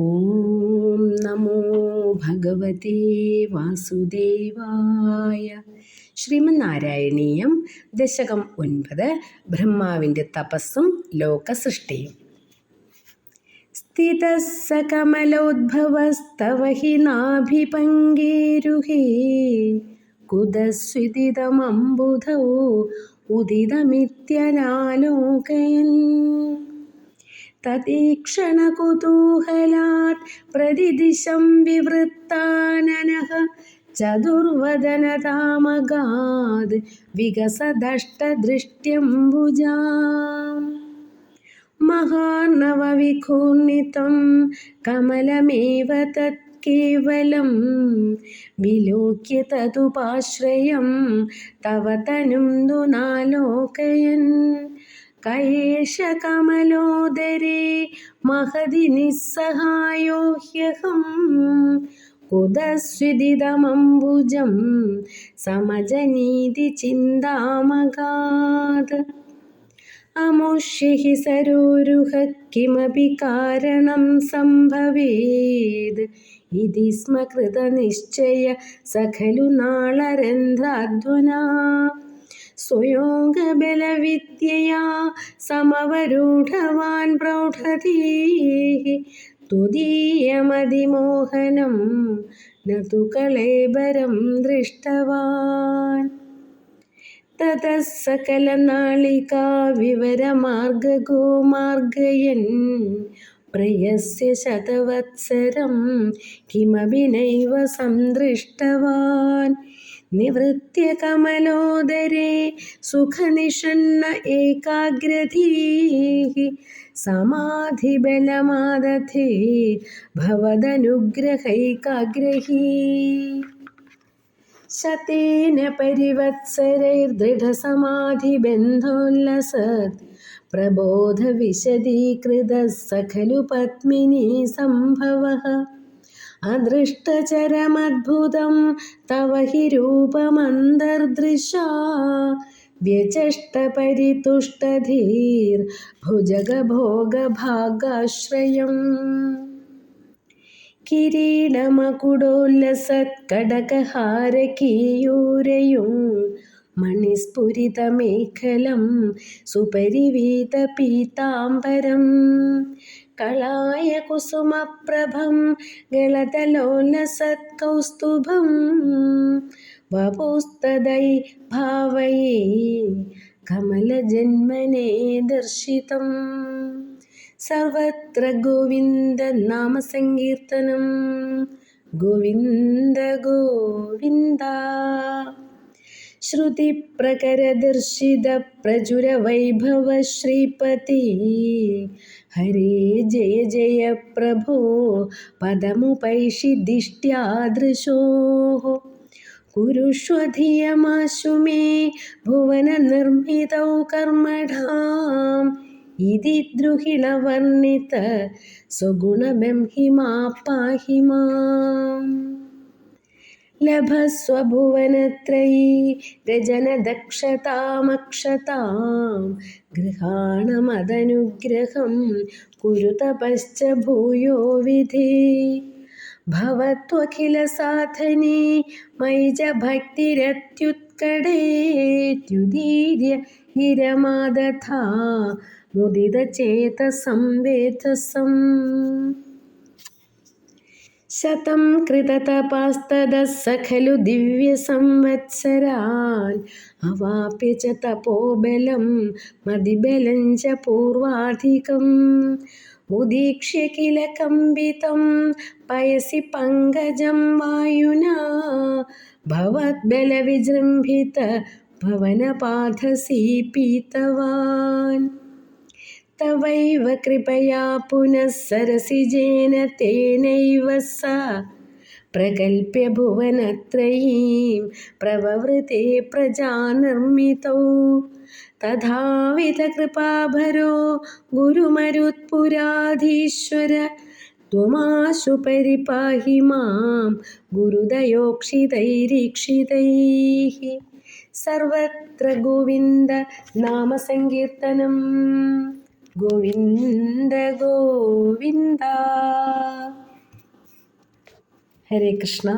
ഓം നമോ ഭഗവതേ വാസുദേവായ ശ്രീമന്നാരായണീയം ദശകം ഒൻപത് ബ്രഹ്മാവിന്റെ തപസ്സും ലോകസൃഷ്ടിയും. സ്ഥിതസ്സ കമലോദ്ഭവസ്തവ ഹി നാഭിപങ്കേരുഹേ കുതസ്വിദിതമംബുധോ ഉദിതമിത്യനാലോകയൻ. उदितमित्यनालोकयन् ततीक्षणकुतूहलात् प्रतिदिशं विवृत्ताननः चतुर्वदनतामगाद् विकसदष्टदृष्ट्यम्बुजा महार्णवविघूर्णितं कमलमेव तत् केवलं विलोक्य तदुपाश्रयं तव तनुं तु കയേശകമലോദരേ മഹതി നിസ്സഹായോ ഹ്യഹം കുതശ്രിതിതമംബുജം സമജനീതി ചിന്താമകാത് അമോഷ്യ ഹി സരോരുഹ കിമപി കാരണം സംഭവേത്. ഇതി സ്മകൃത നിശ്ചയ സഖലു നാളരന്ധ്രാധ്വനാ. स्वयोगबलविद्यया समवरूढवान् प्रौढधीः तुदीयमधिमोहनं न तु कळेबरं दृष्टवान् ततः सकलनाळिका विवरमार्गगो मार्गयन् प्रयस्य शतवत्सरं किमपि नैव सन्दृष्टवान् निवृत्य कमलोदरे सुखनिषण्ण एकाग्रधीः समाधिबलमादथे भवदनुग्रहैकाग्रही शतेन परिवत्सरैर्दृढसमाधिबन्धोल्लसत् प्रबोधविशदीकृतः स खलु पद्मिनी सम्भवः अदृष्टचरमद्भुतं तव हि रूपमन्तर्दृशा व्यचष्टपरितुष्टधीर्भुजगभोगभागाश्रयम् മണിസ്ഫുരിതമേഖലം സുപരിവീത പീതാംബരം കളായ കുസുമപ്രഭം ഗളതലോലസത്കൗസ്തുഭം. വപുസ്തൈ ഭാവയേ കമലജന്മനെ ദർശിതം. സർവത്ര ഗോവിന്ദനാമസങ്കീർത്തനം ഗോവിന്ദ ഗോവിന്ദ. श्रुतिप्रकरदर्शितप्रचुरवैभव श्रीपति हरे जय जय प्रभो पदमुपैषिदिष्ट्यादृशोः कुरुष्वधियमाशु मे भुवननिर्मितौ कर्मणाम् इति द्रुहिणवर्णित स्वगुणमें हि मा पाहि माम् ലഭസ്വഭുവനത്രയീ രജനദക്ഷതാമക്ഷതാം ഗൃഹാണമതനുഗ്രഹം കുരുതപശ്ച ഭൂയോ വിധി ഭവത്വഖിലസാധനീ മൈജ ഭക്തിരത്യുത്കടേത്യുദീര്യ ഗിരമാദധാ മുദിത ചേതസം വേതസം ശതം കൃതതപാസ്തദ സഖലു ദിവ്യസംവത്സരാൽ അവാപ്യ ച തപോബലം മതിബലം ച പൂർവാധികം മുദീക്ഷ്യ കില കമ്പിതം പയസി പങ്കജം വായുന ഭവത്ബലവിജൃംഭിത ഭവനപാഥസീ പീതവാൻ तवैव कृपया पुनः सरसिजेन तेनैव सा प्रकल्प्य भुवनत्रयीं प्रववृते प्रजानिर्मितौ तथाविधकृपाभरो गुरुमरुत्पुराधीश्वर त्वमाशु परिपाहि मां गुरुदयोक्षितैरीक्षितैः सर्वत्र गोविन्द नामसङ्कीर्तनम् ഗോവിന്ദ ഗോവിന്ദ. ഹരേ കൃഷ്ണ.